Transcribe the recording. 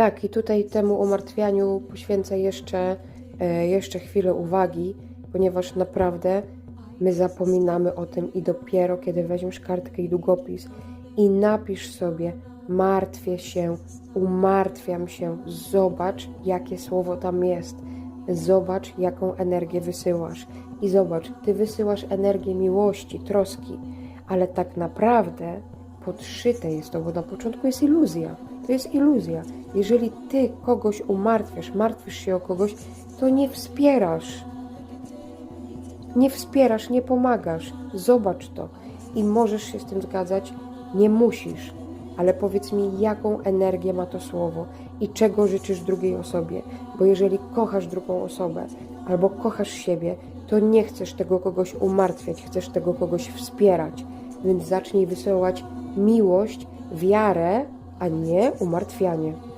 Tak, i tutaj temu umartwianiu poświęcę jeszcze, e, jeszcze chwilę uwagi, ponieważ naprawdę my zapominamy o tym i dopiero kiedy weźmiesz kartkę i długopis i napisz sobie martwię się, umartwiam się, zobacz jakie słowo tam jest, zobacz jaką energię wysyłasz. I zobacz, ty wysyłasz energię miłości, troski, ale tak naprawdę podszyte jest to, bo na początku jest iluzja. To jest iluzja. Jeżeli ty kogoś umartwiasz, martwisz się o kogoś, to nie wspierasz. Nie wspierasz, nie pomagasz. Zobacz to i możesz się z tym zgadzać. Nie musisz, ale powiedz mi, jaką energię ma to słowo i czego życzysz drugiej osobie. Bo jeżeli kochasz drugą osobę albo kochasz siebie, to nie chcesz tego kogoś umartwiać, chcesz tego kogoś wspierać. Więc zacznij wysyłać miłość, wiarę, a nie umartwianie.